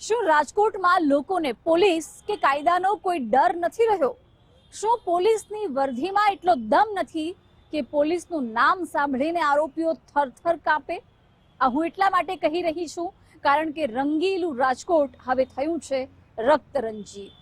શું રાજકોટમાં લોકોને પોલીસ કે કાયદાનો કોઈ ડર નથી રહ્યો? શું પોલીસની વર્ધીમાં એટલો દમ નથી કે પોલીસનું નામ સાંભળીને આરોપીઓ થરથર કાપે? આ હું એટલા માટે કહી રહી છું કારણ કે રંગીલું રાજકોટ હવે થયું છે રક્તરંજીત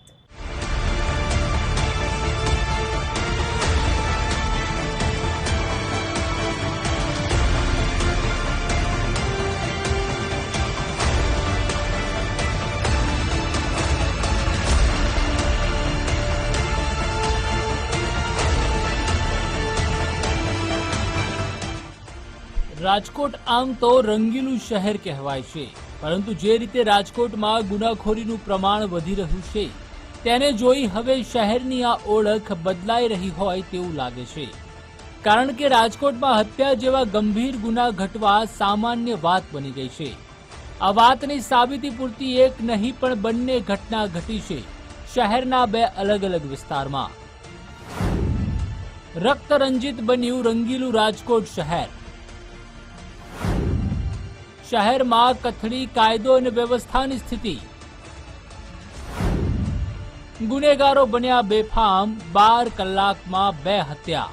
રાજકોટ આમ તો રંગીલું શહેર કહેવાય છે. પરંતુ જે રીતે રાજકોટમાં ગુનાખોરીનું પ્રમાણ વધી રહ્યું છે, તેને જોઈ હવે શહેરની આ ઓળખ બદલાઈ રહી હોય તેવું લાગે છે. કારણ કે રાજકોટમાં હત્યા જેવા ગંભીર ગુના ઘટવા સામાન્ય વાત બની ગઈ છે. આ વાતની સાબિતી પૂરતી એક નહીં પણ બંને ઘટના ઘટી છે, શહેરના બે અલગ અલગ વિસ્તારમાં. રક્તરંજિત બન્યું રંગીલું રાજકોટ શહેર. શહેરમાં કથળી, કાયદો અને વ્યવસ્થાની સ્થિતિ. ગુનેગારો બન્યા બેફામ, બાર કલાકમાં બે હત્યા.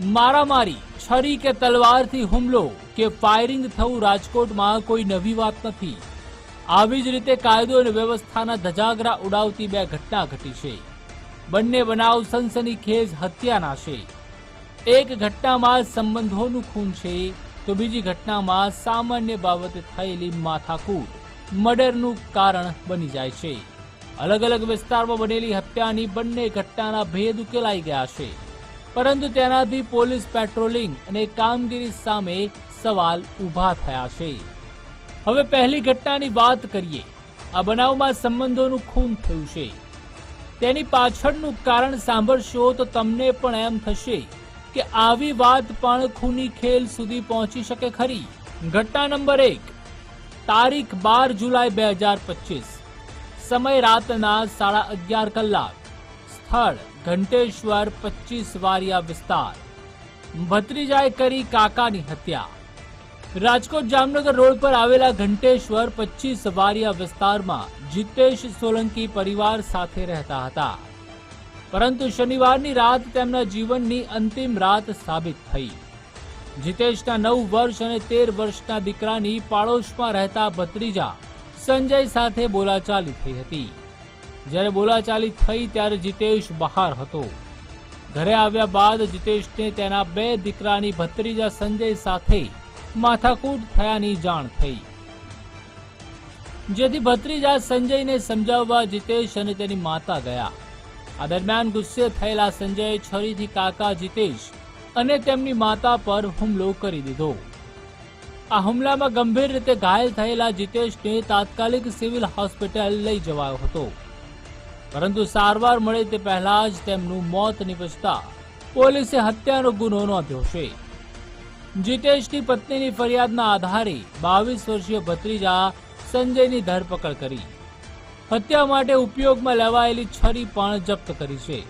મારામારી, છરી કે તલવારથી હુમલો કે ફાયરિંગ થવું રાજકોટમાં કોઈ નવી વાત નથી. આવી જ રીતે કાયદો અને વ્યવસ્થાના ધજાગરા ઉડાવતી બે ઘટના ઘટી છે. બંને બનાવ સનસનીખેજ હત્યાના છે. એક ઘટનામાં સંબંધોનું ખૂન છે તો બીજી ઘટનામાં સામાન્ય બાબતે થયેલી માથાકૂટ મર્ડરનું કારણ બની જાય છે. અલગ અલગ વિસ્તારમાં બનેલી હત્યાની બંને ઘટનાના ભેદ ઉકેલાઈ ગયા છે. પરંતુ તેનાથી પોલીસ પેટ્રોલિંગ અને કામગીરી સામે સવાલ ઊભા થયા છે. હવે પહેલી ઘટનાની વાત કરીએ. આ બનાવમાં સંબંધોનું ખૂન થયું છે. તેની પાછળનું કારણ સાંભળશો તો તમને પણ એમ થશે કે આવી વાત પણ ખૂની ખેલ સુધી પહોંચી શકે ખરી. ઘટના નંબર એક, તારીખ બાર જુલાઈ બે હજાર પચીસ, સમય રાતના સાડા અગિયાર કલાક, સ્થળ ઘંટેશ્વર પચીસ વારિયા વિસ્તાર. ભત્રીજાએ કરી કાકાની હત્યા. રાજકોટ જામનગર રોડ પર આવેલા ઘંટેશ્વર પચીસ વારિયા વિસ્તારમાં જીતેશ સોલંકી પરિવાર સાથે રહેતા હતા. પરંતુ શનિવારની રાત તેમના જીવનની અંતિમ રાત સાબિત થઈ. જીતેશના નવ વર્ષ અને તેર વર્ષના દીકરાની પાડોશમાં રહેતા ભત્રીજા સંજય સાથે બોલાચાલી થઈ હતી. જ્યારે બોલાચાલી થઈ ત્યારે જીતેશ બહાર હતો. ઘરે આવ્યા બાદ જીતેશને તેના બે દીકરાની ભત્રીજા સંજય સાથે માથાકૂટ થયાની જાણ થઈ. જેથી ભત્રીજા સંજયને સમજાવવા જીતેશ અને તેની માતા ગયા. આ દરમિયાન ગુસ્સે થયેલા સંજયે છરીથી કાકા જીતેશ અને તેમની માતા પર હુમલો કરી દીધો. આ હુમલામાં ગંભીર રીતે ઘાયલ થયેલા જીતેશને તાત્કાલિક સિવિલ હોસ્પિટલ લઈ જવાયો હતો. પરંતુ સારવાર મળે તે પહેલા જ તેમનું મોત નિપજતા પોલીસે હત્યાનો ગુનો નોંધ્યો છે. જીતેશની પત્નીની ફરિયાદના આધારે બાવીસ વર્ષીય ભત્રીજા સંજયની ધરપકડ કરી. હત્યા માટે ઉપયોગમાં લેવાયેલી છરી પણ જપ્ત કરી છે.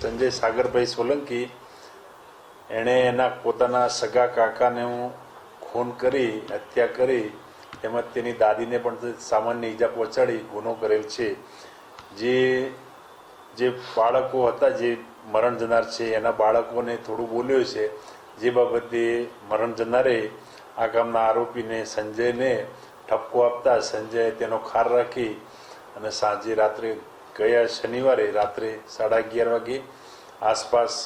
સંજય સાગરભાઈ સોલંકી એણે એના પોતાના સગા કાકાને ખૂન કરી, હત્યા કરી, તેમજ તેની દાદીને પણ સામાન્ય ઈજા પહોંચાડી, ગુનો કરેલ છે. જે જે બાળકો હતા, જે મરણ જનાર છે, એના બાળકોને થોડું બોલ્યો છે, જે બાબતે મરણ જનારે આ ગામના આરોપીને સંજયને ઠપકો આપતા સંજયે તેનો ખાર રાખી અને સાંજે રાત્રે ગયા શનિવારે રાત્રે સાડા અગિયાર વાગે આસપાસ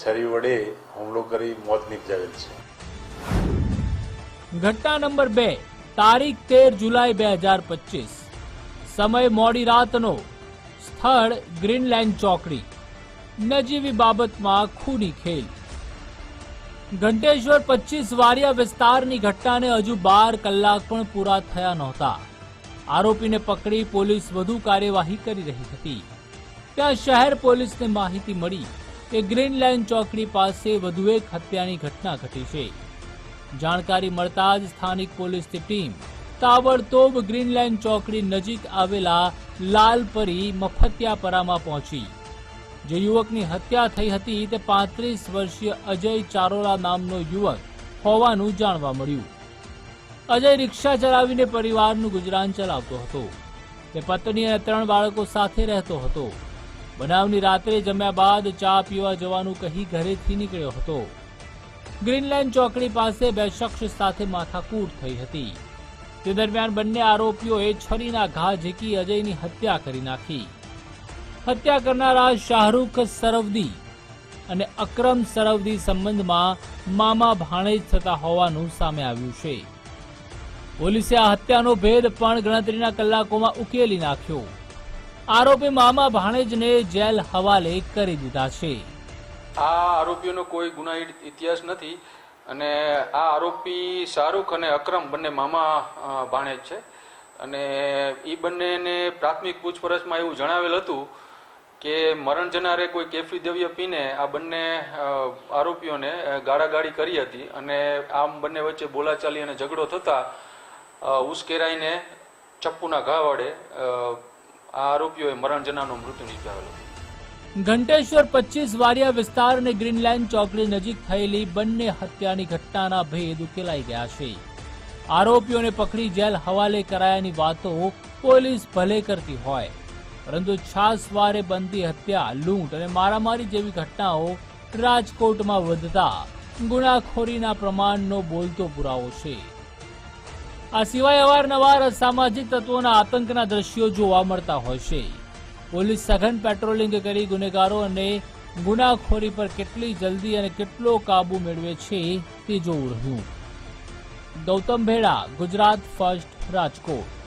છરી વડે હુમલો કરી મોત નિપજાવેલ છે. ઘટના નંબર બે, તારીખ તેર જુલાઈ બે હજાર પચીસ. સમય મોડી રાતનો. સ્થળ ગ્રીનલેન્ડ ચોકડી. નજીવી બાબતમાં ખૂની ખેલ. ઘંટેશ્વર પચીસ વારિયા વિસ્તારની ઘટનાને હજુ બાર કલાક પણ પૂરા થયા નહોતા. આરોપીને પકડી પોલીસ વધુ કાર્યવાહી કરી રહી હતી. ત્યાં શહેર પોલીસને માહિતી મળી કે ગ્રીનલેન્ડ ચોકડી પાસે વધુ એક હત્યાની ઘટના ઘટી છે. જાણકારી મળતા જ સ્થાનિક પોલીસની ટીમ તાબડતોબ ગ્રીનલેન્ડ ચોકડી નજીક આવેલા લાલપરી મફતિયાપરામાં પહોંચી. જે યુવકની હત્યા થઈ હતી તે પાંત્રીસ વર્ષીય અજય ચારોલા નામનો યુવક હોવાનું જાણવા મળ્યું. અજય રિક્ષા ચલાવીને પરિવારનું ગુજરાન ચલાવતો હતો તે પત્ની અને ત્રણ બાળકો સાથે રહેતો હતો. બનાવની રાત્રે જમ્યા બાદ ચા પીવા જવાનું કહી ઘરેથી નીકળ્યો હતો. ગ્રીનલેન્ડ ચોકડી પાસે બે શખ્સ સાથે માથાકૂટ થઈ હતી. તે દરમિયાન બંને આરોપીઓએ છરીના ઘા ઝીકી અજયની હત્યા કરી નાખી. હત્યા કરનારા શાહરૂખ સરવદી અને અક્રમ સરવદી સંબંધમાં મામા ભાણેજ થતા હોવાનું સામે આવ્યું છે. પોલીસે આ હત્યાનો ભેદ પણ ગણતરીના કલાકોમાં ઉકેલી નાખ્યો. આરોપી મામા ભાણેજને જેલ હવાલે કરી દીધા છે. આ આરોપીઓનો કોઈ ગુનાહિત ઇતિહાસ નથી અને આ આરોપી શાહરૂખ અને અક્રમ બંને મામા ભાણેજ છે. અને એ બંનેને પ્રાથમિક પૂછપરછમાં એવું જણાવેલ હતું કે મરણ જનારે કોઈ કેફી દ્રવ્ય પીને આ બંને આરોપીઓને ગાળાગાળી કરી હતી અને આમ બંને વચ્ચે બોલાચાલી અને ઝઘડો થતા ઉશ્કેરાઈને ચપ્પુના ઘા વડે આ આરોપીઓએ મરણ જનાનું મૃત્યુ નિપજાવેલ. ઘંટેશ્વર પચીસ વારિયા વિસ્તાર અને ગ્રીનલેન્ડ ચોકડી નજીક થયેલી બંને હત્યાની ઘટનાના ભેદ ઉકેલાઈ ગયા છે. આરોપીઓને પકડી જેલ હવાલે કરાયાની વાતો પોલીસ ભલે કરતી હોય, પરંતુ છાસવારે બનતી હત્યા, લૂંટ અને મારામારી જેવી ઘટનાઓ રાજકોટમાં વધતા ગુનાખોરીના પ્રમાણનો બોલતો પુરાવો છે. આ સિવાય અવારનવાર અસામાજિક તત્વોના આતંકના દ્રશ્યો જોવા મળતા હોય છે. પોલીસ સઘન પેટ્રોલિંગ કરી ગુનેગારો અને ગુનાખોરી પર કેટલી જલ્દી અને કેટલો કાબુ મેળવે છે તે જોવું રહ્યું. ગૌતમ ભેડા, ગુજરાત ફર્સ્ટ રાજકોટ.